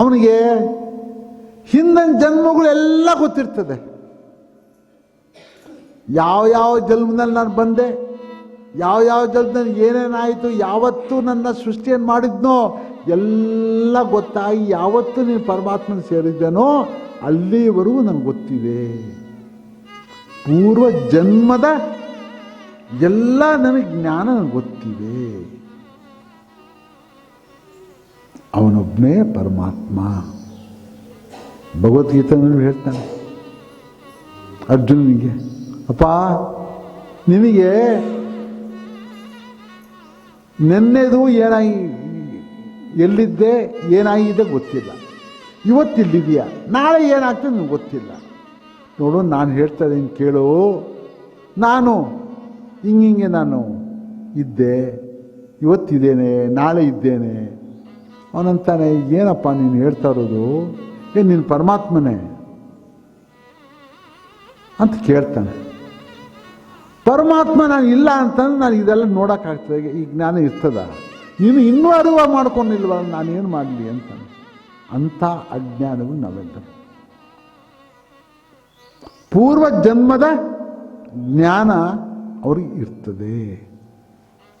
ಅವನಿಗೆ ಹಿಂದಿನ ಜನ್ಮಗಳೆಲ್ಲ ಗೊತ್ತಿರ್ತದೆ. ಯಾವ ಯಾವ ಜನ್ಮದಲ್ಲಿ ನಾನು ಬಂದೆ, ಯಾವ ಯಾವ ಜನ್ಮದಲ್ಲಿ ಏನೇನಾಯಿತು ಯಾವತ್ತು ನನ್ನ ಸೃಷ್ಟಿಯನ್ನು ಮಾಡಿದ್ನೋ ಎಲ್ಲ ಗೊತ್ತಾಗಿ ಯಾವತ್ತು ನೀನು ಪರಮಾತ್ಮನ ಸೇರಿದ್ದೇನೋ ಅಲ್ಲಿವರೆಗೂ ನನಗೆ ಗೊತ್ತಿದೆ. ಪೂರ್ವ ಜನ್ಮದ ಎಲ್ಲ ನನಗೆ ಜ್ಞಾನ ನನಗೆ ಗೊತ್ತಿದೆ. ಅವನೊಬ್ಬನೇ ಪರಮಾತ್ಮ. ಭಗವದ್ಗೀತೆನಲ್ಲಿ ಹೇಳ್ತಾನೆ. ಅರ್ಜುನನಿಗೆ, ಅಪ್ಪ, ನಿನಗೆ ನೆನ್ನೆದು ಏನಾಗಿ ಎಲ್ಲಿದ್ದೆ, ಏನಾಗಿದೆ ಗೊತ್ತಿಲ್ಲ. ಇವತ್ತಿಲ್ಲಿದೆಯಾ ನಾಳೆ ಏನಾಗ್ತದೆ ನನಗೆ ಗೊತ್ತಿಲ್ಲ. ನೋಡು, ನಾನು ಹೇಳ್ತಾ ಇದ್ದೀನಿ, ಕೇಳು. ನಾನು ಹಿಂಗಿಂಗೆ ನಾನು ಇದ್ದೆ, ಇವತ್ತಿದ್ದೇನೆ, ನಾಳೆ ಇದ್ದೇನೆ. ಅವನಂತಾನೆ, ಏನಪ್ಪ ನೀನು ಹೇಳ್ತಾ ಇರೋದು? ಏ ನೀನು ಪರಮಾತ್ಮನೇ? ಅಂತ ಕೇಳ್ತಾನೆ. ಪರಮಾತ್ಮ ನಾನು ಇಲ್ಲ ಅಂತಂದ್ರೆ ನಾನು ಇದೆಲ್ಲ ನೋಡೋಕ್ಕಾಗ್ತದೆ. ಈ ಜ್ಞಾನ ಇರ್ತದ? ನೀನು ಇನ್ನೂ ಅರಿವ ಮಾಡ್ಕೊಂಡಿಲ್ವ? ನಾನೇನು ಮಾಡಲಿ ಅಂತ ಅಂಥ ಅಜ್ಞಾನವು ನಾವೆಲ್ಲ. ಪೂರ್ವ ಜನ್ಮದ ಜ್ಞಾನ ಅವ್ರಿಗೆ ಇರ್ತದೆ.